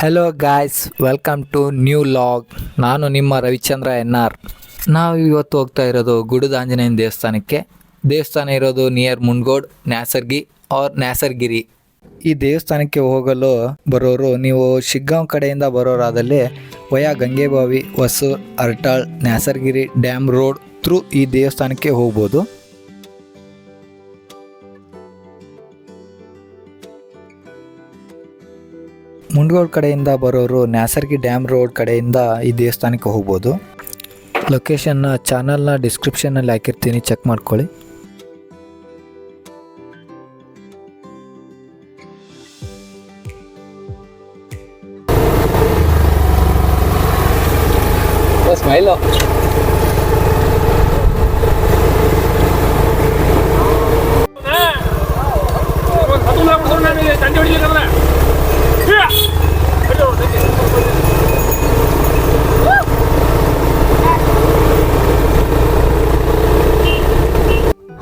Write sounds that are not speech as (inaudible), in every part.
Hello guys welcome to new log ನಾನು ನಿಮ್ಮ Ravichandra N R. ನಾವು ಇವತ್ತು ಹೋಗ್ತಾ ಇರೋದು ಗುಡುದ ಆಂಜನೇಯನ ದೇವಸ್ಥಾನಕ್ಕೆ. ದೇವಸ್ಥಾನ ಇರೋದು ನಿಯರ್ ಮುಂಡ್ಗೋಡ್ ನ್ಯಾಸರ್ಗಿ ಆರ್ ನ್ಯಾಸರ್ಗಿರಿ. ಈ ದೇವಸ್ಥಾನಕ್ಕೆ ಹೋಗಲು ಬರೋರು ನೀವು ಶಿಗ್ಗಾಂವ್ ಕಡೆಯಿಂದ ಬರೋರಾದಲ್ಲಿ via Gangebavi, Hosur, Artal, Nyasargiri, dam road through ಈ ದೇವಸ್ಥಾನಕ್ಕೆ ಹೋಗ್ಬೋದು. ಮುಂಡ್ಗೋಡ್ ಕಡೆಯಿಂದ ಬರೋರು ನ್ಯಾಸರ್ಗಿ ಡ್ಯಾಮ್ ರೋಡ್ ಕಡೆಯಿಂದ ಈ ದೇವಸ್ಥಾನಕ್ಕೆ ಹೋಗ್ಬೋದು. ಲೊಕೇಶನ್ನ ಚಾನಲ್ನ ಡಿಸ್ಕ್ರಿಪ್ಷನ್ನಲ್ಲಿ ಹಾಕಿರ್ತೀನಿ ಚೆಕ್ ಮಾಡ್ಕೊಳ್ಳಿ. ಸ್ಮೈಲು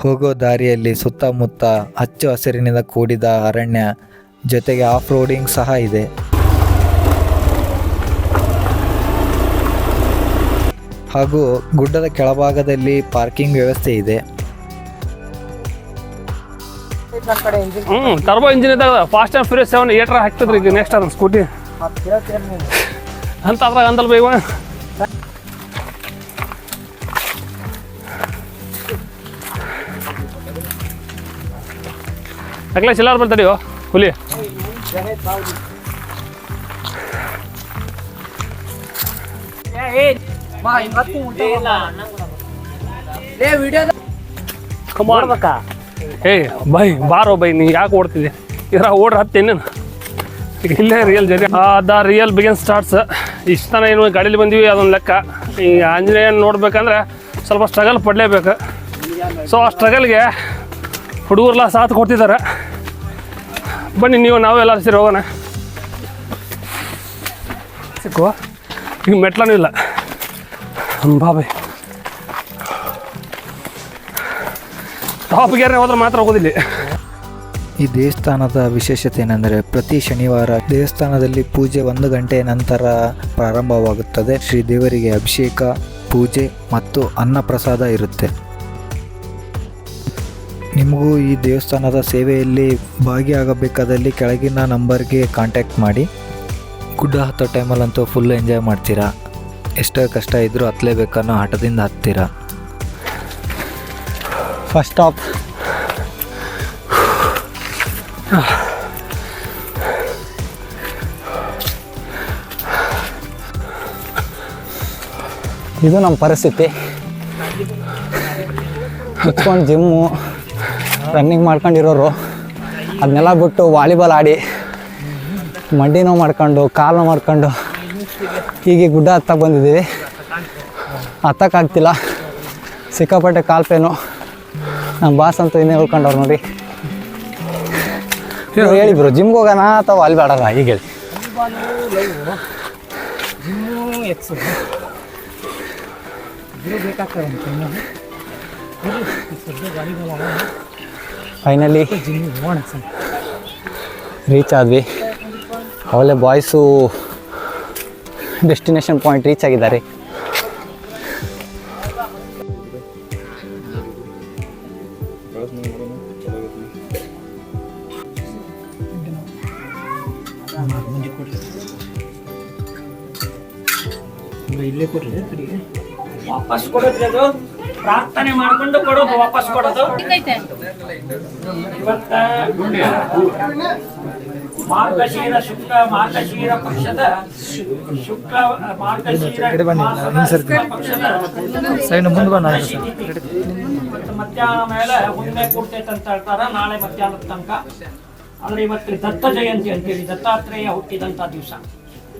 ಹೋಗೋ ದಾರಿಯಲ್ಲಿ ಸುತ್ತಮುತ್ತ ಹಚ್ಚ ಹಸಿರಿನಿಂದ ಕೂಡಿದ ಅರಣ್ಯ ಜೊತೆಗೆ ಆಫ್ ರೋಡಿಂಗ್ ಸಹ ಇದೆ. ಹಾಗೂ ಗುಡ್ಡದ ಕೆಳಭಾಗದಲ್ಲಿ ಪಾರ್ಕಿಂಗ್ ವ್ಯವಸ್ಥೆ ಇದೆ. ಹ್ಮ್ ಟರ್ಬೋ ಇಂಜಿನ್ ಇದ್ದಾಗ ಫಾಸ್ಟ್ ಆ್ಯಂಡ್ ಫ್ಯೂರಿಯಸ್ ಸೆವೆನ್ ಏಟ್ರ ಹಾಕ್ತದ್ರಿ ಈಗ ನೆಕ್ಸ್ಟ್ ಅದನ್ನ ಸ್ಕೂಟಿ ಅಂತ ಅದ್ರಾಗ ಅಂದಲ್ ಬೈ ಇವ? ಅಗ್ಲ ಚಿಲ್ಲಾರ ಬರ್ತಡಿಯೋ ಹುಲಿ. ಏಯ್ ಏ ಬೈ ಬಾರೋ ಬೈ ನೀ ಯಾಕೆ ಓಡ್ತಿದ್ದೆ? ಇದ್ರ ಓಡ್ರ ಹತ್ತೇನೇನು ಈಗ ಇಲ್ಲೇ real journey the real begin starts ಇಷ್ಟು ತನ ಏನು ಗಾಡೀಲಿ ಬಂದೀವಿ ಅದೊಂದು ಲೆಕ್ಕ. ಈ ಆಂಜನೇಯ ನೋಡ್ಬೇಕಂದ್ರೆ ಸ್ವಲ್ಪ ಸ್ಟ್ರಗಲ್ ಪಡಲೇಬೇಕು. ಸೊ ಆ ಸ್ಟ್ರಗಲ್ಗೆ ಹುಡುಗರೆಲ್ಲ ಸಾಥ್ ಕೊಡ್ತಿದ್ದಾರೆ. ಬನ್ನಿ, ನೀವು ನಾವೆಲ್ಲ ಸೇರಿ ಹೋಗೋಣ. ಸಿಕ್ಕುವ ಈಗ ಮೆಟ್ಲನೂ ಇಲ್ಲ. ಬಾಬೆ. ಟಾಪ್ ಗೇರ್ನೇ ಹೋದ್ರೆ ಮಾತ್ರ ಹೋಗೋದಿಲ್ಲ. ಈ ದೇವಸ್ಥಾನದ ವಿಶೇಷತೆ ಏನೆಂದರೆ ಪ್ರತಿ ಶನಿವಾರ ದೇವಸ್ಥಾನದಲ್ಲಿ ಪೂಜೆ ಒಂದು ಗಂಟೆ ನಂತರ ಪ್ರಾರಂಭವಾಗುತ್ತದೆ. ಶ್ರೀ ದೇವರಿಗೆ ಅಭಿಷೇಕ, ಪೂಜೆ ಮತ್ತು ಅನ್ನಪ್ರಸಾದ ಇರುತ್ತೆ. ನಿಮಗೂ ಈ ದೇವಸ್ಥಾನದ ಸೇವೆಯಲ್ಲಿ ಭಾಗಿಯಾಗಬೇಕಾದಲ್ಲಿ ಕೆಳಗಿನ ನಂಬರ್ಗೆ ಕಾಂಟ್ಯಾಕ್ಟ್ ಮಾಡಿ. ಗುಡ್ಡ ಹತ್ತೋ ಟೈಮಲ್ಲಂತೂ ಫುಲ್ ಎಂಜಾಯ್ ಮಾಡ್ತೀರಾ? ಎಷ್ಟೇ ಕಷ್ಟ ಇದ್ದರೂ ಹತ್ತಲೇಬೇಕನ್ನೋ ಹಠದಿಂದ ಹತ್ತೀರ? ಫಸ್ಟ್ ಸ್ಟಾಪ್ ಇದು ನಮ್ಮ ಪರಿಸ್ಥಿತಿ. ಕುತ್ಕೊಂಡು ಜಿಮ್ಮು. ರನ್ನಿಂಗ್ ಮಾಡ್ಕೊಂಡಿರೋರು. ಅದನ್ನೆಲ್ಲ ಬಿಟ್ಟು ವಾಲಿಬಾಲ್ ಆಡಿ ಮಂಡಿ ನೋವು ಮಾಡ್ಕೊಂಡು ಕಾಲು ಮಾಡ್ಕೊಂಡು ಹೀಗೆ ಗುಡ್ಡ ಹತ್ತಕ್ಕೆ ಬಂದಿದ್ದೀವಿ. ಹತ್ತಕ್ಕಾಗ್ತಿಲ್ಲ. ಸಿಕ್ಕಾಪಟ್ಟೆ ಕಾಲು ಪೇನು. ನಮ್ಮ ಬಾಸ್ ಅಂತ ಇನ್ನೇ ಉಳ್ಕೊಂಡವ್ರು ನೋಡಿ. ಹೇಳಿ ಬ್ರೋ ಜಿಮ್ಗೆ ಹೋಗೋಣ ಅಥವಾ ವಾಲಿಬಾಲ್ ಆಡೋಣ ಈಗ ಹೇಳಿ. ಫೈನಲಿ ರೀಚ್ ಆದ್ವಿ. ಅವಲೇ ಬಾಯ್ಸು ಡೆಸ್ಟಿನೇಷನ್ ಪಾಯಿಂಟ್ ರೀಚ್ ಆಗಿದ್ದಾರೆ. ವಾಪಸ್ ಕೊಡೋದ್ರಿ ಅದು. ಪ್ರಾರ್ಥನೆ ಮಾಡ್ಕೊಂಡು ಕೊಡೋದು ವಾಪಸ್ ಕೊಡೋದು. ಇವತ್ತ ಮಾರ್ಗಶೀರ ಶುಕ್ಲ ಮಾರ್ಗಶೀರ ಪಕ್ಷದ ಶುಕ್ಲ ಮಾರ್ಗಶೀರ ಮಧ್ಯಾಹ್ನ ಮೇಲೆ ಮುಂದೆ ಕೂಡ್ತೈತೆ ಅಂತ ಹೇಳ್ತಾರ. ನಾಳೆ ಮಧ್ಯಾಹ್ನದ ತನಕ. ಅಂದ್ರೆ ಇವತ್ತು ದತ್ತ ಜಯಂತಿ ಅಂತೇಳಿ ದತ್ತಾತ್ರೇಯ ಹುಟ್ಟಿದಂತ ದಿವಸ.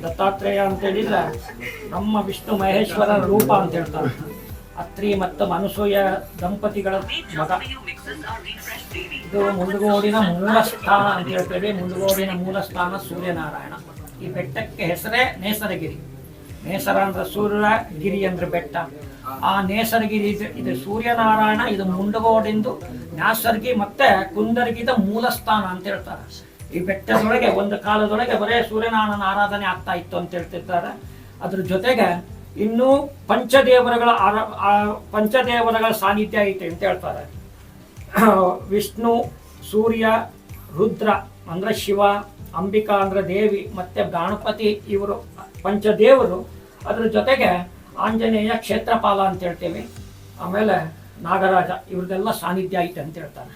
ದತ್ತಾತ್ರೇಯ ಅಂತ ಹೇಳಿದ್ರೆ ನಮ್ಮ ವಿಷ್ಣು ಮಹೇಶ್ವರ ರೂಪ ಅಂತ ಹೇಳ್ತಾರೆ. ಅತ್ರಿ ಮತ್ತು ಮನಸೂಯ ದಂಪತಿಗಳ ಮಗ. ಇದು ಮುಂದಗೋಡಿನ ಮೂಲ ಸ್ಥಾನ ಅಂತ ಹೇಳ್ತೇವೆ. ಮುಂದಗೋಡಿನ ಮೂಲ ಸ್ಥಾನ ಸೂರ್ಯನಾರಾಯಣ. ಈ ಬೆಟ್ಟಕ್ಕೆ ಹೆಸರೇ ನೇಸರಗಿರಿ. ನೇಸರ ಅಂದ್ರೆ ಸೂರ್ಯ ಗಿರಿ ಅಂದ್ರೆ ಬೆಟ್ಟ. ಆ ನೇಸರಗಿರಿ ಇದು- ಸೂರ್ಯನಾರಾಯಣ, ಇದು ಮುಂಡಗೋಡಿಂದು ನ್ಯಾಸರ್ಗಿ ಮತ್ತೆ ಕುಂದರ್ಗಿದ ಮೂಲ ಸ್ಥಾನ ಅಂತ ಹೇಳ್ತಾರೆ. ಈ ಬೆಟ್ಟದೊಳಗೆ, ಒಂದು ಕಾಲದೊಳಗೆ ಬರೇ ಸೂರ್ಯನಾರಾಯಣನ ಆರಾಧನೆ ಆಗ್ತಾ ಇತ್ತು ಅಂತ ಹೇಳ್ತಿರ್ತಾರೆ. ಅದ್ರ ಜೊತೆಗೆ ಇನ್ನೂ ಪಂಚದೇವರಗಳ ಪಂಚದೇವರುಗಳ ಸಾನ್ನಿಧ್ಯ ಐತೆ ಅಂತ ಹೇಳ್ತಾರೆ. (clears throat) ವಿಷ್ಣು, ಸೂರ್ಯ, ರುದ್ರ ಅಂದ್ರೆ ಶಿವ ಅಂಬಿಕಾ ಅಂದ್ರೆ ದೇವಿ ಮತ್ತೆ ಗಣಪತಿ ಇವರು ಪಂಚದೇವರು. ಅದ್ರ ಜೊತೆಗೆ ಆಂಜನೇಯ ಕ್ಷೇತ್ರಪಾಲ ಅಂತ ಹೇಳ್ತೀವಿ. ಆಮೇಲೆ ನಾಗರಾಜ ಇವ್ರದ್ದೆಲ್ಲ ಸಾನ್ನಿಧ್ಯ ಐತೆ ಅಂತ ಹೇಳ್ತಾನೆ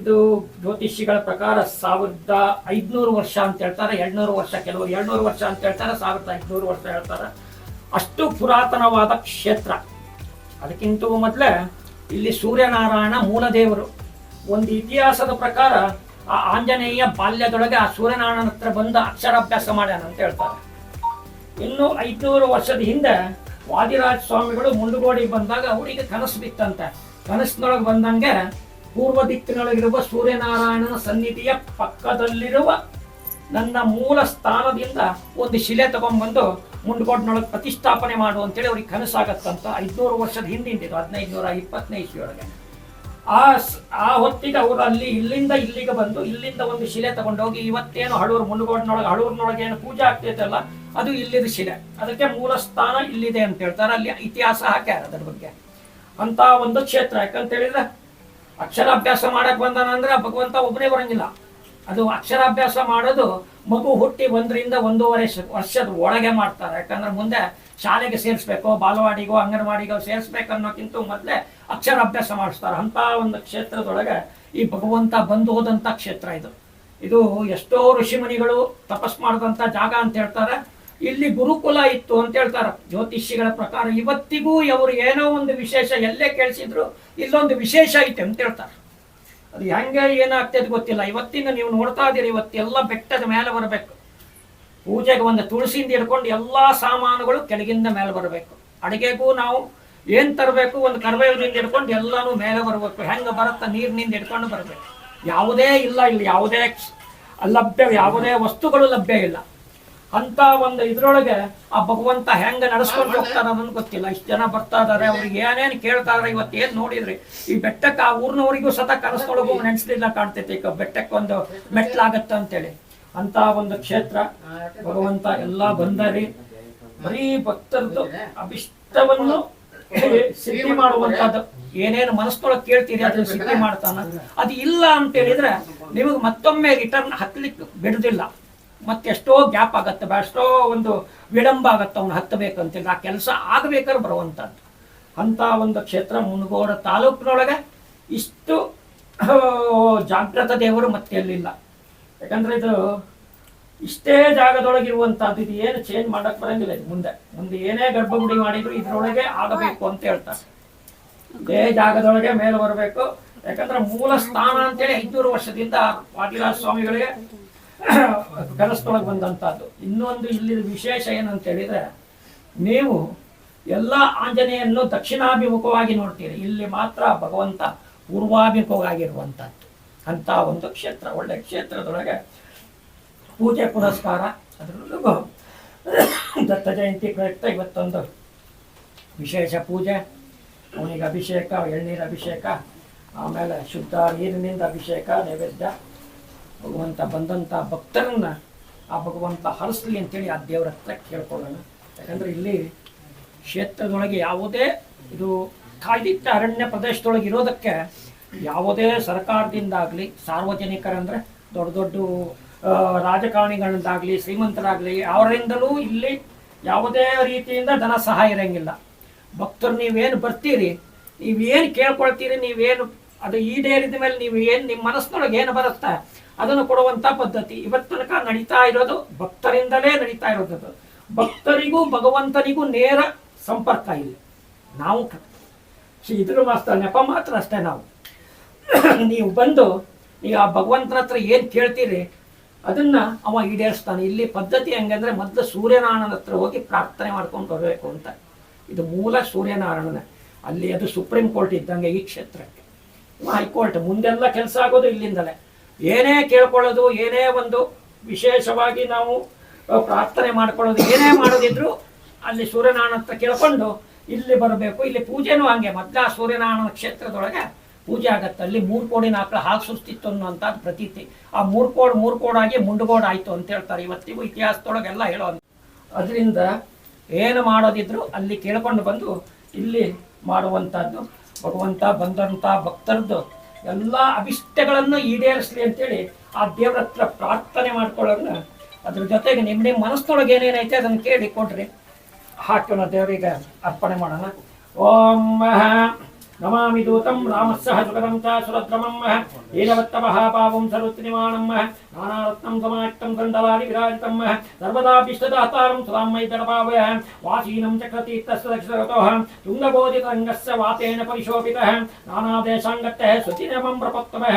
ಇದು ಜ್ಯೋತಿಷಿಗಳ ಪ್ರಕಾರ ಸಾವಿರದ ಐದುನೂರು ವರ್ಷ ಅಂತ ಹೇಳ್ತಾರೆ. ಎರಡ್ನೂರು ವರ್ಷ ಕೆಲವರು ಎರಡ್ನೂರು ವರ್ಷ ಅಂತ ಹೇಳ್ತಾರೆ. ಸಾವಿರದ ಐದುನೂರು ವರ್ಷ ಹೇಳ್ತಾರೆ. ಅಷ್ಟು ಪುರಾತನವಾದ ಕ್ಷೇತ್ರ. ಅದಕ್ಕಿಂತ ಮೊದಲೇ ಇಲ್ಲಿ ಸೂರ್ಯನಾರಾಯಣ ಮೂಲದೇವರು. ಒಂದು ಇತಿಹಾಸದ ಪ್ರಕಾರ ಆ ಆಂಜನೇಯ ಬಾಲ್ಯದೊಳಗೆ ಆ ಸೂರ್ಯನಾರಾಯಣ ಹತ್ರ ಬಂದು ಅಕ್ಷರಾಭ್ಯಾಸ ಮಾಡ್ಯಾನ ಅಂತ ಹೇಳ್ತಾರೆ. ಇನ್ನು ಐದುನೂರು ವರ್ಷದ ಹಿಂದೆ ವಾದಿರಾಜ ಸ್ವಾಮಿಗಳು ಮುಂಡುಗೋಡಿಗೆ ಬಂದಾಗ ಅವರಿಗೆ ಕನಸು ಬಿತ್ತಂತೆ. ಕನಸಿನೊಳಗೆ ಬಂದಂಗೆ ಪೂರ್ವ ದಿಕ್ಕಿನೊಳಗಿರುವ ಸೂರ್ಯನಾರಾಯಣನ ಸನ್ನಿಧಿಯ ಪಕ್ಕದಲ್ಲಿರುವ ನನ್ನ ಮೂಲ ಸ್ಥಾನದಿಂದ ಒಂದು ಶಿಲೆ ತಗೊಂಡ್ಬಂದು ಮುಂಡ್ಗೋಡ್ನೊಳಗೆ ಪ್ರತಿಷ್ಠಾಪನೆ ಮಾಡು ಅಂತೇಳಿ ಅವ್ರಿಗೆ ಕನಸಾಗತ್ತಂತ ಐದ್ನೂರು ವರ್ಷದ ಹಿಂದಿಂದಿದ್ದು ಹದಿನೈದು ನೂರ ಇಪ್ಪತ್ತನೇ ಇಸ್ವಿಯೊಳಗೆ ಆ ಆ ಹೊತ್ತಿಗೆ ಅವರು ಅಲ್ಲಿ ಇಲ್ಲಿಂದ ಇಲ್ಲಿಗೆ ಬಂದು ಇಲ್ಲಿಂದ ಒಂದು ಶಿಲೆ ತಗೊಂಡೋಗಿ ಇವತ್ತೇನು ಹಳೂರು ಮುನ್ಗೋಡ್ನೊಳಗೆ ಹಳೂರ್ನೊಳಗೆ ಏನು ಪೂಜೆ ಆಗ್ತೈತಲ್ಲ, ಅದು ಇಲ್ಲಿದ ಶಿಲೆ. ಅದಕ್ಕೆ ಮೂಲ ಸ್ಥಾನ ಇಲ್ಲಿದೆ ಅಂತ ಹೇಳ್ತಾರೆ. ಅಲ್ಲಿ ಇತಿಹಾಸ ಹಾಕ್ಯಾರ ಅದ್ರ ಬಗ್ಗೆ. ಅಂತ ಒಂದು ಕ್ಷೇತ್ರ ಯಾಕಂತ ಹೇಳಿದ್ರೆ ಅಕ್ಷರಾಭ್ಯಾಸ ಮಾಡಕ್ ಬಂದಾನಂದ್ರೆ ಭಗವಂತ ಒಬ್ಬನೇ ಬರಂಗಿಲ್ಲ. ಅದು ಅಕ್ಷರಾಭ್ಯಾಸ ಮಾಡೋದು ಮಗು ಹುಟ್ಟಿ ಒಂದರಿಂದ ಒಂದೂವರೆ ವರ್ಷದ ಒಳಗೆ ಮಾಡ್ತಾರೆ. ಯಾಕಂದ್ರೆ ಮುಂದೆ ಶಾಲೆಗೆ ಸೇರಿಸ್ಬೇಕು, ಬಾಲವಾಡಿಗೋ, ಅಂಗನವಾಡಿಗೋ ಸೇರಿಸ್ಬೇಕು ಅನ್ನೋಕ್ಕಿಂತ ಮೊದಲೇ ಅಕ್ಷರಾಭ್ಯಾಸ ಮಾಡಿಸ್ತಾರೆ. ಅಂತ ಒಂದು ಕ್ಷೇತ್ರದೊಳಗೆ ಈ ಭಗವಂತ ಬಂದು ಹೋದಂಥ ಕ್ಷೇತ್ರ ಇದು. ಇದು ಎಷ್ಟೋ ಋಷಿಮುನಿಗಳು ತಪಸ್ ಮಾಡಿದಂಥ ಜಾಗ ಅಂತ ಹೇಳ್ತಾರೆ. ಇಲ್ಲಿ ಗುರುಕುಲ ಇತ್ತು ಅಂತ ಹೇಳ್ತಾರೆ. ಜ್ಯೋತಿಷಿಗಳ ಪ್ರಕಾರ ಇವತ್ತಿಗೂ ಅವರು ಏನೋ ಒಂದು ವಿಶೇಷ ಎಲ್ಲೇ ಕೇಳಿಸಿದ್ರು, ಇಲ್ಲೊಂದು ವಿಶೇಷ ಐತೆ ಅಂತ ಹೇಳ್ತಾರೆ. ಅದು ಹೆಂಗೆ ಏನಾಗ್ತದೆ ಗೊತ್ತಿಲ್ಲ. ಇವತ್ತಿಂದ ನೀವು ನೋಡ್ತಾ ಇದ್ದೀರಿ ಇವತ್ತೆಲ್ಲ ಬೆಟ್ಟದ ಮೇಲೆ ಬರಬೇಕು. ಪೂಜೆಗೆ ಒಂದು ತುಳಸಿಯಿಂದ ಹಿಡ್ಕೊಂಡು ಎಲ್ಲ ಸಾಮಾನುಗಳು ಕೆಳಗಿಂದ ಮೇಲೆ ಬರಬೇಕು. ಅಡಿಗೆಗೂ ನಾವು ಏನು ತರಬೇಕು? ಒಂದು ಕರ್ಬೇವದಿಂದ ಹಿಡ್ಕೊಂಡು ಎಲ್ಲನೂ ಮೇಲೆ ಬರಬೇಕು. ಹೆಂಗೆ ಬರುತ್ತಾ? ನೀರಿನಿಂದ ಹಿಡ್ಕೊಂಡು ಬರಬೇಕು. ಯಾವುದೇ ಇಲ್ಲ, ಇಲ್ಲಿ ಯಾವುದೇ ಲಭ್ಯ, ಯಾವುದೇ ವಸ್ತುಗಳು ಲಭ್ಯ ಇಲ್ಲ. ಅಂತ ಒಂದು ಇದ್ರೊಳಗೆ ಆ ಭಗವಂತ ಹೆಂಗ ನಡ್ಸ್ಕೊಂಡು ಹೋಗ್ತಾರ ಅನ್ನೋದು ಗೊತ್ತಿಲ್ಲ. ಇಷ್ಟು ಜನ ಬರ್ತಾ ಇದಾರೆ ಅವ್ರಿಗೆ ಏನೇನು ಕೇಳ್ತಾ ಇದಾರೆ ಇವತ್ತು ಏನ್ ನೋಡಿದ್ರಿ? ಈ ಬೆಟ್ಟಕ್ಕೆ ಆ ಊರಿನವರಿಗೂ ಸತ ಕನಸೊಳಗೂ ನೆನ್ಸ್ಲಿಲ್ಲ ಕಾಣ್ತೈತಿ. ಈಗ ಬೆಟ್ಟಕ್ಕೆ ಒಂದು ಮೆಟ್ಲಾಗತ್ತ ಅಂತೇಳಿ. ಅಂತ ಒಂದು ಕ್ಷೇತ್ರ. ಭಗವಂತ ಎಲ್ಲ ಬಂದರಿ. ಬರೀ ಭಕ್ತರದ್ದು ಅಭಿಷ್ಟವನ್ನು ಸಿದ್ಧಿ ಮಾಡುವಂತದ್ದು ಏನೇನು ಮನಸ್ಸೊಳಗೆ ಕೇಳ್ತೀರಿ ಅದನ್ನ ಸಿದ್ಧಿ ಮಾಡ್ತಾನ? ಅದು ಇಲ್ಲ ಅಂತ ಹೇಳಿದ್ರೆ ನಿಮಗೆ ಮತ್ತೊಮ್ಮೆ ರಿಟರ್ನ್ ಹತ್ಲಿಕ್ಕೆ ಬಿಡುದಿಲ್ಲ. ಮತ್ತೆಷ್ಟೋ ಗ್ಯಾಪ್ ಆಗತ್ತೆ ಎಷ್ಟೋ ಒಂದು ವಿಳಂಬ ಆಗತ್ತೆ ಅವ್ನು ಹತ್ತಬೇಕಂತೇಳಿ ಆ ಕೆಲಸ ಆಗಬೇಕಾದ್ರೆ ಬರುವಂಥದ್ದು. ಅಂತ ಒಂದು ಕ್ಷೇತ್ರ ಮುನಗೋಡ ತಾಲೂಕಿನೊಳಗೆ ಇಷ್ಟು ಜಾಗೃತ ದೇವರು ಮತ್ತೆ ಎಲ್ಲಿಲ್ಲ. ಯಾಕಂದ್ರೆ ಇದು ಇಷ್ಟೇ ಜಾಗದೊಳಗಿರುವಂತಹದ್ದು ಇದು ಏನು ಚೇಂಜ್ ಮಾಡಕ್ ಬರಂಗಿಲ್ಲ ಇದು ಮುಂದೆ. ಮುಂದೆ ಏನೇ ಗರ್ಭಗುಡಿ ಮಾಡಿದ್ರು ಇದರೊಳಗೆ ಆಗಬೇಕು ಅಂತ ಹೇಳ್ತಾರೆ. ಇದೇ ಜಾಗದೊಳಗೆ ಮೇಲೆ ಬರಬೇಕು. ಯಾಕಂದ್ರೆ ಮೂಲ ಸ್ಥಾನ ಅಂತೇಳಿ ಐನೂರು ವರ್ಷದಿಂದ ಪಾಟೀಲ ಸ್ವಾಮಿಗಳಿಗೆ (coughs) ಕನಸದೊಳಗೆ ಬಂದಂತಹದ್ದು. ಇನ್ನೊಂದು ಇಲ್ಲಿ ವಿಶೇಷ ಏನಂತ ಹೇಳಿದ್ರೆ, ನೀವು ಎಲ್ಲ ಆಂಜನೇಯನ್ನು ದಕ್ಷಿಣಾಭಿಮುಖವಾಗಿ ನೋಡ್ತೀರಿ. ಇಲ್ಲಿ ಮಾತ್ರ ಭಗವಂತ ಪೂರ್ವಾಭಿಮುಖವಾಗಿರುವಂಥದ್ದು ಅಂತ ಒಂದು ಕ್ಷೇತ್ರ, ಒಳ್ಳೆ ಕ್ಷೇತ್ರದೊಳಗೆ ಪೂಜೆ, ಪುರಸ್ಕಾರ, ಅದರಲ್ಲೂ (coughs) ದತ್ತ ಜಯಂತಿ ಪ್ರಯುಕ್ತ ಇವತ್ತೊಂದು ವಿಶೇಷ ಪೂಜೆ. ಅವನಿಗೆ ಅಭಿಷೇಕ, ಎಳ್ನೀರು ಅಭಿಷೇಕ, ಆಮೇಲೆ ಶುದ್ಧ ನೀರಿನಿಂದ ಅಭಿಷೇಕ, ನೈವೇದ್ಯ. ಭಗವಂತ ಬಂದಂಥ ಭಕ್ತರನ್ನ ಆ ಭಗವಂತ ಹರಿಸ್ಲಿ ಅಂತೇಳಿ ಆ ದೇವರ ಹತ್ರ ಕೇಳ್ಕೊಳ್ಳೋಣ. ಯಾಕಂದ್ರೆ ಇಲ್ಲಿ ಕ್ಷೇತ್ರದೊಳಗೆ ಯಾವುದೇ ಇದು ಕಾಯ್ದಿಟ್ಟ ಅರಣ್ಯ ಪ್ರದೇಶದೊಳಗೆ ಇರೋದಕ್ಕೆ ಯಾವುದೇ ಸರ್ಕಾರದಿಂದಾಗಲಿ, ಸಾರ್ವಜನಿಕರಂದ್ರೆ ದೊಡ್ಡ ದೊಡ್ಡ ರಾಜಕಾರಣಿಗಳಿಂದಾಗಲಿ ಶ್ರೀಮಂತರಾಗಲಿ, ಅವರಿಂದಲೂ ಇಲ್ಲಿ ಯಾವುದೇ ರೀತಿಯಿಂದ ಧನ ಸಹಾಯ ಇರೋಂಗಿಲ್ಲ. ಭಕ್ತರು ನೀವೇನು ಬರ್ತೀರಿ, ನೀವೇನು ಕೇಳ್ಕೊಳ್ತೀರಿ, ನೀವೇನು ಅದು ಈಡೇರಿದ ಮೇಲೆ ನೀವು ಏನು ನಿಮ್ಮ ಮನಸ್ಸಿನೊಳಗೆ ಏನು ಬರುತ್ತೆ ಅದನ್ನು ಕೊಡುವಂತ ಪದ್ಧತಿ. ಇವತ್ತು ತನಕ ನಡೀತಾ ಇರೋದು ಭಕ್ತರಿಂದಲೇ ನಡೀತಾ ಇರೋದು ಭಕ್ತರಿಗೂ ಭಗವಂತನಿಗೂ ನೇರ ಸಂಪರ್ಕ ಇಲ್ಲ. ನಾವು ಶ್ರೀ ಇದ್ರ ಮಾಸ್ತರ ನೆಪ ಮಾತ್ರ ಅಷ್ಟೇ ನಾವು. ನೀವು ಬಂದು ನೀವು ಆ ಭಗವಂತನ ಹತ್ರ ಏನು ಕೇಳ್ತೀರಿ, ಅದನ್ನ ಅವ ಈಡೇರಿಸ್ತಾನೆ. ಇಲ್ಲಿ ಪದ್ಧತಿ ಹೆಂಗಂದ್ರೆ ಮೊದಲು ಸೂರ್ಯನಾರಾಯಣನ ಹತ್ರ ಹೋಗಿ ಪ್ರಾರ್ಥನೆ ಮಾಡ್ಕೊಂಡು ಬರಬೇಕು ಅಂತ. ಇದು ಮೂಲ ಸೂರ್ಯನಾರಾಯಣನ. ಅಲ್ಲಿ ಅದು ಸುಪ್ರೀಂ ಕೋರ್ಟ್ ಇದ್ದಂಗೆ ಈ ಕ್ಷೇತ್ರಕ್ಕೆ. ಹೈಕೋರ್ಟ್ ಮುಂದೆಲ್ಲ ಕೆಲಸ ಆಗೋದು ಇಲ್ಲಿಂದಲೇ. ಏನೇ ಕೇಳ್ಕೊಳ್ಳೋದು, ಏನೇ ಒಂದು ವಿಶೇಷವಾಗಿ ನಾವು ಪ್ರಾರ್ಥನೆ ಮಾಡ್ಕೊಳ್ಳೋದು, ಏನೇ ಮಾಡೋದಿದ್ರು ಅಲ್ಲಿ ಸೂರ್ಯನಾರಾಯಣ ಅಂತ ಕೇಳ್ಕೊಂಡು ಇಲ್ಲಿ ಬರಬೇಕು, ಇಲ್ಲಿ ಪೂಜೆನೂ ಹಂಗೆ. ಮೊದಲ ಸೂರ್ಯನಾರಾಯಣ ಕ್ಷೇತ್ರದೊಳಗೆ ಪೂಜೆ ಆಗತ್ತೆ. ಅಲ್ಲಿ ಮೂರು ಕೋಡಿನ ಆಕಳ ಹಾಲು ಸುಸ್ತಿತ್ತು ಅನ್ನುವಂಥದ್ದು ಪ್ರತೀತಿ. ಆ ಮೂರು ಕೋಡ್, ಮೂರು ಕೋಡಾಗಿ ಮುಂಡುಗೋಡ್ ಆಯ್ತು ಅಂತ ಹೇಳ್ತಾರೆ. ಇವತ್ತಿಗೂ ಇತಿಹಾಸದೊಳಗೆಲ್ಲ ಹೇಳೋ ಅದರಿಂದ ಏನು ಮಾಡೋದಿದ್ರು ಅಲ್ಲಿ ಕೇಳ್ಕೊಂಡು ಬಂದು ಇಲ್ಲಿ ಮಾಡುವಂಥದ್ದು, ಭಗವಂತ ಬಂದಂಥ ಭಕ್ತರದ್ದು ಎಲ್ಲ ಅಭಿಷ್ಟಗಳನ್ನು ಈಡೇರಿಸಲಿ ಅಂತೇಳಿ ಆ ದೇವ್ರ ಹತ್ರ ಪ್ರಾರ್ಥನೆ ಮಾಡ್ಕೊಳ್ಳೋಣ ಅದ್ರ ಜೊತೆಗೆ ನಿಮ್ಮ ನಿಮ್ಮ ಮನಸ್ಸೊಳಗೆ ಏನೇನೈತೆ ಅದನ್ನು ಕೇಳಿ ಕೊಡ್ರಿ. ಹಾಕೋಣ ದೇವರಿಗೆ ಅರ್ಪಣೆ ಮಾಡೋಣ. ಓಂ नमा दूत रामस्सह सुगतम् च सुरद्रमम् मः नीलवत्तपः पापम् सर्वत्रिमाणम् मः नानारत्नम् समाट्टम् कण्डलादिविराजितम् मः सर्वदाभिष्टदातारम् सुताम् मयि दडपावयः वासीनम् चक्रतीर्थस्य दक्षिणगतोः वातेन परिशोभितः। नानादेशाङ्गत्यः सुचिरमम् प्रपत्तमः।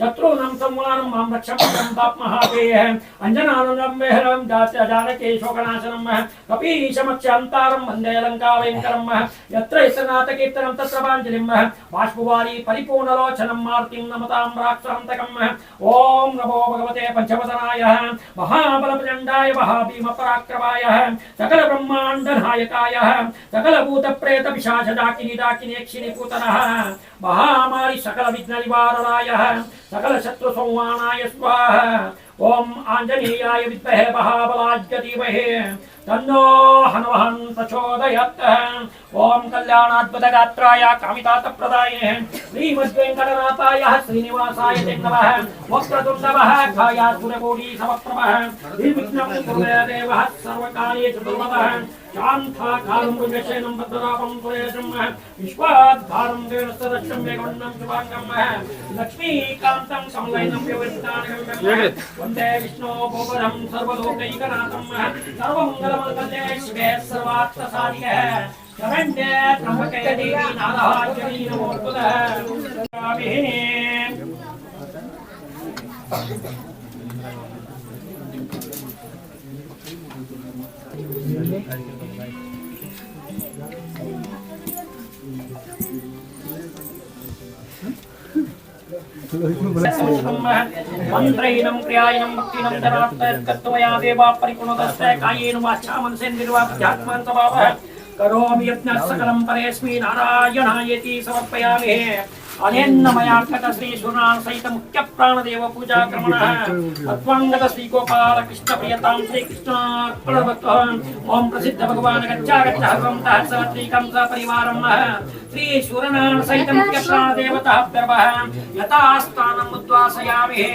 शत्रूणां संवारं माँ रक्षपदं पाप्महापेयः अञ्जनानन्दं मेहरं जानकेशोकनाशनं मः कपीशमक्षान्तारं वंदे लङ्काभयङ्करं मः यत्र यस्त्रनाथकीर्तनं तत्र पाञ्जलिं मः बाष्पुवारी परिपूर्णलोचनं मार्तिं नमतां नमो भगवते మహామారి సకల విఘ్న నివారణాయ సకల శత్రు సంవాణాయ స్వాహ. ఓం ఆంజనేయాయ విద్మహే మహాబలాజ్య ధీమహే. तन्नो हनुमहन् प्रचोदयत्। ओम कल्याणाद्भुत ॐ कल्याणाद्भुतगात्राय कवितातप्रदाय श्रीमद्वेङ्कटनाथाय श्रीनिवासाय ते नमः। वक्रतुण्डवः छायासुरकोटीसमप्रभः श्रीविघ्नं देवः सर्वकार्ये चतुर्मदः शान्ताकारं मृगशयनं भद्ररापं त्वयजम्मः विश्वाद्धारं देवस्तदक्षं वेगवन्नं शुभाङ्गमः लक्ष्मीकान्तं समलयनं व्यवस्थानं वंदे विष्णो भोपदं सर्वलोकैकनाथं सर्वमङ्गल శరణ్యే త్రమకే దేవి నారాయణీ నమోర్పుద Thank you. मन्त्रैनं क्रियायनं भक्तिनं जनात्मया देवा परिपूर्णतस्य कायेन वाचा मनसेन्द्रिर्वाध्यात्मान् అనేన్న మయాఘట శ్రీ సునాన్ సహిత ముఖ్య ప్రాణదేవ పూజాక్రమణ అత్వాంగత శ్రీ గోపాల కృష్ణ ప్రియతాం శ్రీ కృష్ణార్పణవత్వం ఓం ప్రసిద్ధ భగవాన్ గచ్చాగచ్చ హర్వం సహస్రత్రీ కంస పరివారం శ్రీ సురనాన్ సహిత ముఖ్య ప్రాణదేవత గర్వ యథాస్థానం ఉద్వాసయామి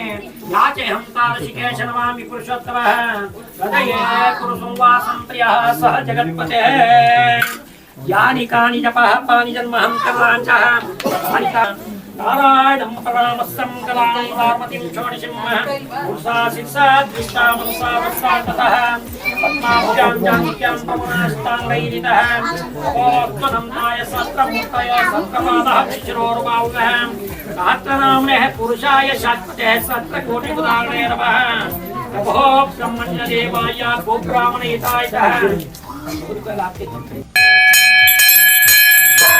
యాచేహం తాదృశికేశ నమామి పురుషోత్తమ హృదయే కురు సంవాసం ప్రియ సహ జగత్పతే यानि कानि जपः पानि जन्महं कर्वाञ्चः नारायणं परामस्सं कलां पार्वतीं षोडशिंहः पुरुषा शिक्षा दृष्टा मनसा वस्तान्ततः पद्माभ्यां चाणक्यां पवनास्ताङ्गैरितः त्वनन्दाय सत्रमूर्तयो सत्रपादः शिशिरोर्बाहुकः सहस्रनाम्नः पुरुषाय शाश्वतः सत्रकोटिमुदाहरणे नमः। नभो ब्रह्मण्यदेवाय गोब्राह्मणहिताय सः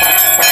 Música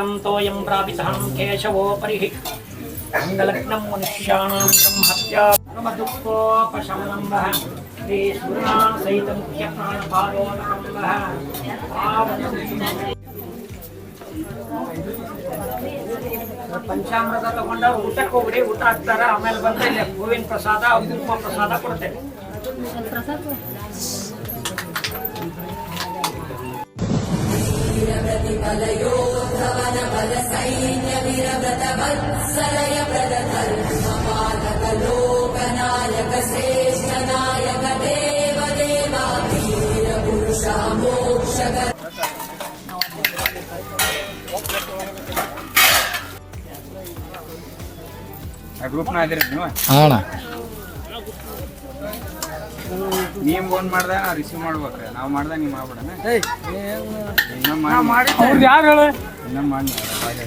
ಶಂಕಮಧ್ಯೆ ಸ್ಥಿತಂ ತೋಯಂ ಪ್ರಾಪಿತಃ ಕೇಶವೋಪರಿಃ ಅಂಗಲಗ್ನಂ ಮನುಷ್ಯಾಣಾಂ ಬ್ರಹ್ಮತ್ಯಾ ದುಃಖೋಪಶಮನಂ ವಹ ಶ್ರೀ ಸೂರ್ಯಾನ್ ಸಹಿತ ಮುಖ್ಯ ಪ್ರಾಣಪಾಲೋನಕಂ ವಹ ಪಂಚಾಮೃತ ತಗೊಂಡ ಊಟಕ್ಕೆ ಹೋಗ್ರಿ ಊಟ ಹಾಕ್ತಾರ ಆಮೇಲೆ ಬಂದ್ರೆ ಇಲ್ಲಿ ಹೂವಿನ ಪ್ರಸಾದ ಕುಂಕುಮ ಪ್ರಸಾದ ಕೊಡ್ತೇವೆ ಗ್ರೂಪ್ನ ಅದಿರಿ ನೀವು ಅಣ್ಣ ನೀವು ಫೋನ್ ಮಾಡ್ದ ನಾ ರಿಸೀವ್ ಮಾಡ್ಬೇಕ್ರಿ. ನಾವು ಮಾಡ್ದ ನೀವು ಮಾಡ್ಬಿಡಣ. ಇನ್ನೊಮ್ಮೆ ಮಾಡಿ ಅವ್ರದ್ದು ಯಾರು ಹೇಳು? ಇನ್ನೊಮ್ಮೆ ಮಾಡಿ ಬಾಯ್ಲೆ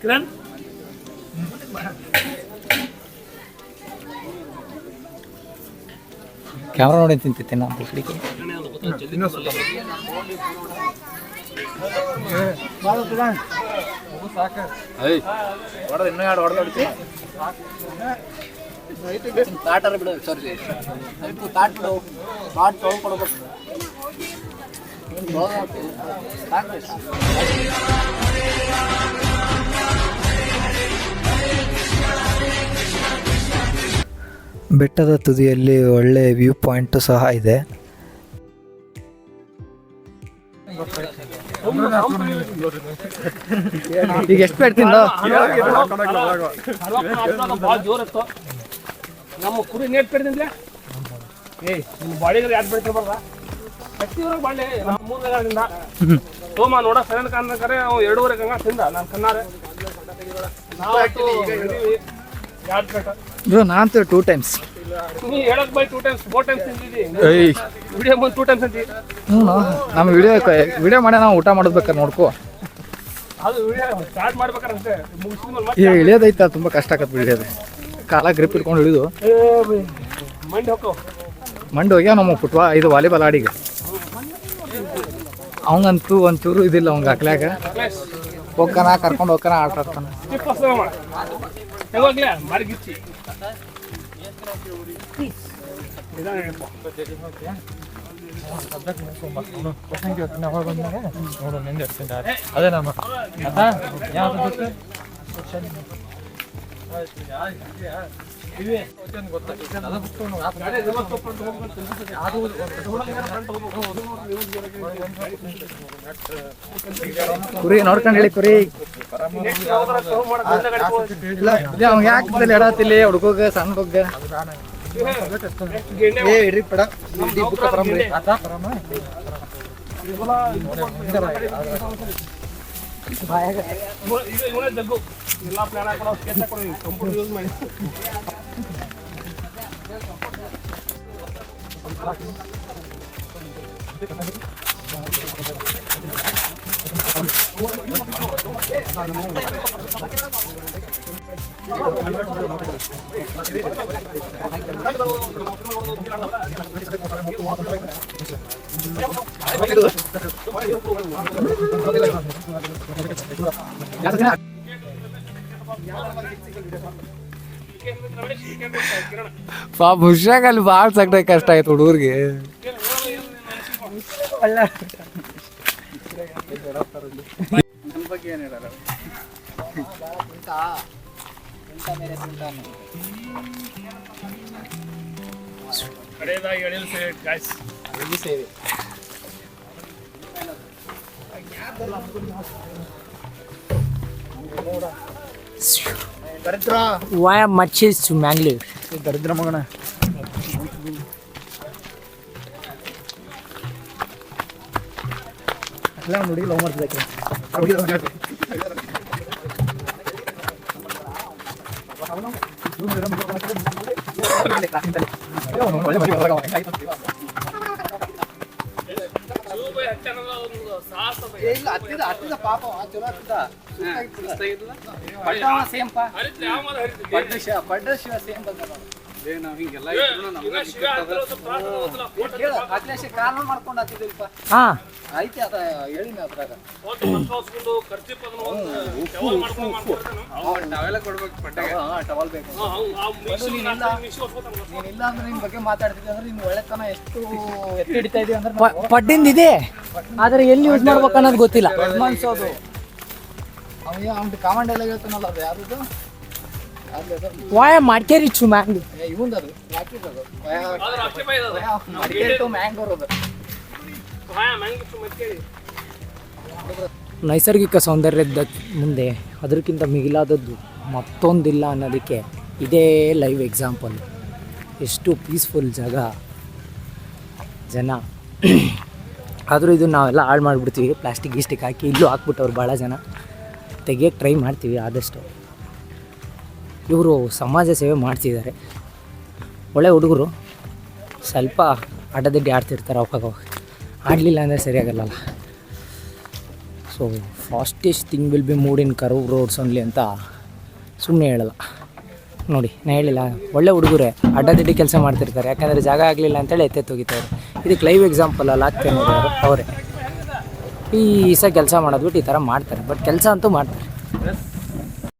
ಕಿರಣ್ ಕ್ಯಾಮ್ರಾ ನೋಡಿ ತಿಂತಿತ್ತು ನಾ ಬಿಸ್ಲಿಕ್ಕೆ ಬೆಟ್ಟದ ತುದಿಯಲ್ಲಿ ಒಳ್ಳೆ ವ್ಯೂ ಪಾಯಿಂಟ್ ಸಹ ಇದೆ. ಈಗ ಎಷ್ಟು ಬೇಡ್ತೀನಿ ನಮ್ಮ ಕುರಿ ನೇಟ್ ಪೆಡ್ದಿಂದ್ಲೆ ಏಯ್, ನಿಮ್ಮ ಬಾಡಿಗೆ ಯಾರು ಬೆಳಿತಿರ್ಬಾರ್ದ ನಮ್ಮ ಸೋಮ ನೋಡ ಕರೆ ಅವ ಎರಡೂವರೆ ಗಂಗ ತಿಂದ ನಾನು ಕಣ್ಣಾರೆ. ನಾವು ಎರಡು ಪ್ಲೇಟ್ ಬ್ರೋ ನಾನಂತೂ ಟೂ ಟೈಮ್ಸ್ ನೀ ಹೇಳಕ್ by two times four times ತಿಂದಿದ್ದಿ. Video ಬಂದು ಟೂ ಟೈಮ್ಸ್ ಅಂತಿ ಹ್ಞೂ ನಮ್ಮ ವಿಡಿಯೋ ವಿಡಿಯೋ ಮಾಡಿ ನಾವು ಊಟ ಮಾಡಬೇಕಾರೆ ನೋಡ್ಕೋ. ಅದು ವಿಡಿಯೋ ಸ್ಟಾರ್ಟ್ ಇಳಿಯೋದೈತ ತುಂಬ ಕಷ್ಟ ಆಗತ್ತೆ ಬಿಡಿಯೋದು ಕಾಲ ಗ್ರಿಪ್ ಇಟ್ಕೊಂಡು ಇಳಿದು. ಮಂಡಿ ಹೋಗ್ಯಾವ ನಮ್ಮ ಫುಟ್ಬಾ ಇದು ವಾಲಿಬಾಲ್ ಆಡಿಗೆ ಅವಂಗಂತೂ ಒಂಚೂರು ಇದಿಲ್ಲ ಅವಂಗ ಅಕ್ಲಾಗ ಹೋಗ್ಕನ, ಕರ್ಕೊಂಡು ಹೋಗ್ಕನ, ಆಟ ಆಡ್ತಾನ ಸ್ಕಿಪ್ ಅಷ್ಟೇ ಮಾಡ ಹೆಂಗೋಗ್ಲೇ ಮಾರಿ ಗಿಚ್ಚಿ ನಿಧಾನ ಹೇಳ್ಪ. ಅದೇ ನಮ್ಮ ಕುರಿ ನೋಡ್ಕೊಂಡು ಹೇಳಿ ಕುರಿ. ಯಾಕೆ ಎಡತಿಲ್ಲಿ ಹುಡುಗ ಸಣ್ಣ ಗೆಣ್ಣೆ ಏ ಇಡ್ರಿ ಪಡ. ಬರಂಬ್ರಿ. ಇವ- ಈಗ ಇವನೇ ಜಗ್ಗು ಎಲ್ಲ ಪ್ಲಾನ್ ಹಾಕೊಂಡು ಸ್ಕೆಚ್ ಹಾಕೊಂಡು ಕಂಪ್ಯೂಟರ್ ಯೂಸ್ ಮಾಡಿ ಪಾಪ ಹುಷಾಗ ಅಲ್ಲಿ ಭಾಳ ಸಗ್ಡ ಕಷ್ಟ ಆಯ್ತು ಹುಡುಗರಿಗೆ ನನ್ನ ಬಗ್ಗೆ ಏನು ಹೇಳಲ್ಲ ಕಡೆಯದಾಗಿ ಎಳಿಲು ಸೇರಿ guys Why much is to Mangalore? ದರಿದ್ರ ಮಗನ ಅಲ್ಲ ನೋಡಿ ಲವ್ ಮಾಡ್ತಿದ್ದಕ್ಕೆ ಇಲ್ಲ ಹತ್ತಿದ ಹತ್ತಿದ ಪಾಪ ಚಲೋ ಹತ್ತಿದ ಸೇಮ್ ಪಡ್ಡ ಶಿವ ಸೇಮ್ ಬಂದ ಏ ನಾವು ಹಿಂಗೆಲ್ಲ ಇದ್ರು ನಮ್ಗೆ ಹೇಳ ಅಖಿಲೇಶ್ ಕಾನೂನು ಮಾಡ್ಕೊಂಡು ಹಾ. ಐತಿ ಅದ ಹೇಳಿನ ಅದ್ರಾಗ. ನಾವೆಲ್ಲ ಕೊಡ್ಬೇಕು ಪಟ್ಟೆಗೆ ಟವಲ್ ಬೇಕು. ನೀನಿಲ್ಲ ಅಂದ್ರೆ ಬಗ್ಗೆ ಮಾತಾಡ್ತಿದ್ದೀನಿ ಅಂದ್ರೆ ಒಳ್ಳೆತನ ಎಷ್ಟು ಎತ್ತಿ ಹಿಡಿತಾ ಇದೀವಿ ಅಂದ್ರೆ ಪಡ್ಡಿಂದ ಇದೆ. ಆದ್ರೆ ಎಲ್ಲಿ ಯೂಸ್ ಮಾಡ್ಬೇಕು ಅನ್ನೋದು ಗೊತ್ತಿಲ್ಲ. ಅವ್ನಿಗೆ ಅವ್ನ ಕಾಮಂಡ್ ಎಲ್ಲ ಹೇಳ್ತಾನಲ್ಲ ಅದು ಯಾವ್ದು ವಾಯ ಮಾಡ್ಕೇರಿ ಚು ಮ್ಯಾಂಗ್ ನೈಸರ್ಗಿಕ ಸೌಂದರ್ಯದ ಮುಂದೆ ಅದಕ್ಕಿಂತ ಮಿಗಿಲಾದದ್ದು ಮತ್ತೊಂದಿಲ್ಲ ಅನ್ನೋದಕ್ಕೆ ಇದೇ ಲೈವ್ ಎಕ್ಸಾಂಪಲ್ ಎಷ್ಟು ಪೀಸ್ಫುಲ್ ಜಾಗ ಜನ. ಆದರೂ ಇದು ನಾವೆಲ್ಲ ಹಾಳು ಮಾಡಿಬಿಡ್ತೀವಿ ಪ್ಲಾಸ್ಟಿಕ್ ಗಿಸ್ಟಿಕ್ ಹಾಕಿ ಇಲ್ಲೂ ಹಾಕ್ಬಿಟ್ಟವ್ರು ಭಾಳ ಜನ. ತೆಗಿಯೋಕ್ಕೆ ಟ್ರೈ ಮಾಡ್ತೀವಿ ಆದಷ್ಟು. ಇವರು ಸಮಾಜ ಸೇವೆ ಮಾಡ್ತಿದ್ದಾರೆ. ಒಳ್ಳೆ ಹುಡುಗರು. ಸ್ವಲ್ಪ ಅಡ್ಡದಿಡ್ಡಿ ಆಡ್ತಿರ್ತಾರೆ ಅವಾಗ ಆಡಲಿಲ್ಲ ಅಂದರೆ ಸರಿಯಾಗಲ್ಲ so fastest thing will be mood in curve roads only ಅಂತ ಸುಮ್ಮನೆ ಹೇಳಲ್ಲ. ನೋಡಿ ನಾನು ಹೇಳಿಲ್ಲ. ಒಳ್ಳೆ ಹುಡುಗರೇ, ಅಡ್ಡದಿಡ್ಡಿ ಕೆಲಸ ಮಾಡ್ತಿರ್ತಾರೆ. ಯಾಕಂದರೆ ಜಾಗ ಆಗಲಿಲ್ಲ ಅಂತೇಳಿ ಎತ್ತೆ ಹೋಗಿದ್ದಾರೆ ಇದಕ್ಕೆ ಲೈವ್ ಎಕ್ಸಾಂಪಲ್ ಅಲ್ಲ ಆಗ್ತೇನೆ ಅವರೇ. ಈ ಸಹ ಕೆಲಸ ಮಾಡೋದ್ಬಿಟ್ಟು ಈ ಥರ ಮಾಡ್ತಾರೆ. ಬಟ್ ಕೆಲಸ ಅಂತೂ ಮಾಡ್ತಾರೆ.